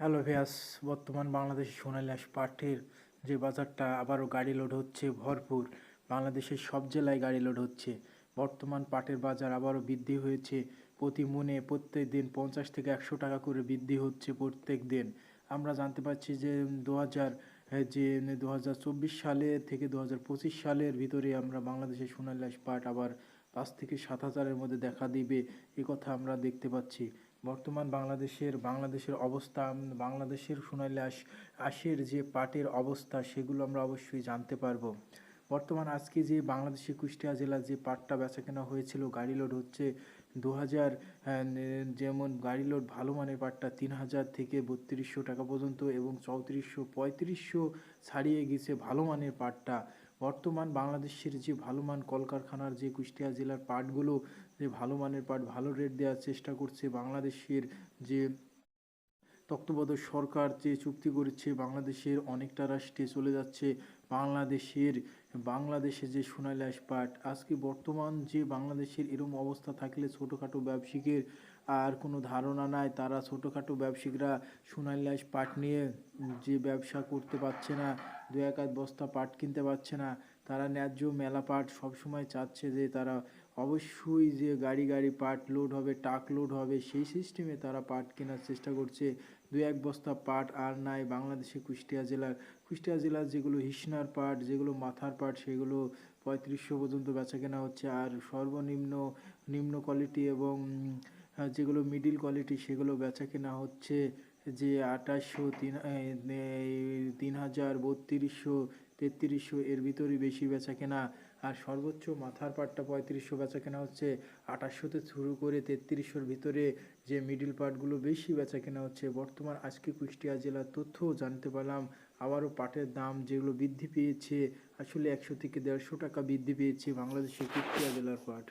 Hello ভিয়াস, বর্তমান বাংলাদেশে সোনালী আঁশ পাটের যে বাজারটা আবারও গাড়ি লোড হচ্ছে ভরপুর। বাংলাদেশের সব জেলায় গাড়ি লোড হচ্ছে। বর্তমান পাটের বাজার আবারও বৃদ্ধি হয়েছে। প্রতি মনে প্রত্যেক দিন পঞ্চাশ থেকে একশো টাকা করে বৃদ্ধি হচ্ছে প্রত্যেক দিন। আমরা জানতে পারছি যে দু হাজার যে দু হাজার চব্বিশ সালে থেকে দু হাজার পঁচিশ সালের ভিতরে আমরা বাংলাদেশের সোনালী আঁশ পাট আবার পাঁচ থেকে সাত হাজারের মধ্যে দেখা দিবে। এ কথা আমরা দেখতে পাচ্ছি। বর্তমান বাংলাদেশের বাংলাদেশের অবস্থা বাংলাদেশের সোনালী আঁশ আঁশের যে পাটের অবস্থা, সেগুলো আমরা অবশ্যই জানতে পারব। বর্তমান আজকে যে বাংলাদেশের কুষ্টিয়া জেলার যে পাটটা বেচা কেনা হয়েছিল, গাড়ি লোড হচ্ছে দু হাজার যেমন গাড়ি লোড ভালো মানের পাটটা তিন হাজার থেকে বত্রিশশো টাকা পর্যন্ত এবং চৌত্রিশশো পঁয়ত্রিশশো ছাড়িয়ে গেছে ভালো মানের পাটটা। বর্তমান বাংলাদেশের যে ভালো মান কলকারখানার যে কুষ্টিয়া জেলার পাটগুলো, যে ভালো মানের পাট, ভালো রেট দেওয়ার চেষ্টা করছে বাংলাদেশের যে তত্ত্বাবধায়ক সরকার, যে চুক্তি করেছে বাংলাদেশের অনেকটা রাষ্ট্রে চলে যাচ্ছে বাংলাদেশের, বাংলাদেশে যে সোনালী পাট। আজকে বর্তমান যে বাংলাদেশের এরম অবস্থা থাকলে ছোটোখাটো ব্যবসায়িকের আর কোনো ধারণা নাই। তারা ছোটোখাটো ব্যবসায়িকরা সোনালী আঁশ পাট নিয়ে যে ব্যবসা করতে পারছে না, দু এক আধ বস্তা পাট কিনতে পারছে না, তারা ন্যায্য মেলা পাট সবসময় চাচ্ছে যে তারা অবশ্যই যে গাড়ি গাড়ি পাট লোড হবে ট্রাক লোড হবে, সেই সিস্টেমে তারা পাট কেনার চেষ্টা করছে। দু এক বস্তা পাট আর নাই বাংলাদেশে কুষ্টিয়া জেলার। কুষ্টিয়া জেলার যেগুলো হিসনার পাট, যেগুলো মাথার পাট, সেগুলো পঁয়ত্রিশশো পর্যন্ত বেচা কেনা হচ্ছে। আর সর্বনিম্ন, নিম্ন কোয়ালিটি এবং যেগুলো মিডিল কোয়ালিটি সেগুলো বেচা কেনা হচ্ছে যে আঠাশশো, তিন তিন হাজার, বত্রিশশো, তেত্রিশশো এর ভিতরই বেশি বেচা কেনা। আর সর্বোচ্চ মাথার পাটটা পঁয়ত্রিশশো বেচা কেনা হচ্ছে, আঠাশশোতে শুরু করে তেত্রিশশোর ভিতরে যে মিডিল পার্টগুলো বেশি বেচা কেনা হচ্ছে। বর্তমান আজকে কুষ্টিয়া জেলার তথ্যও জানতে পারলাম, আবারও পাটের দাম যেগুলো বৃদ্ধি পেয়েছে, আসলে একশো থেকে দেড়শো টাকা বৃদ্ধি পেয়েছে বাংলাদেশের কুষ্টিয়া জেলার পাট।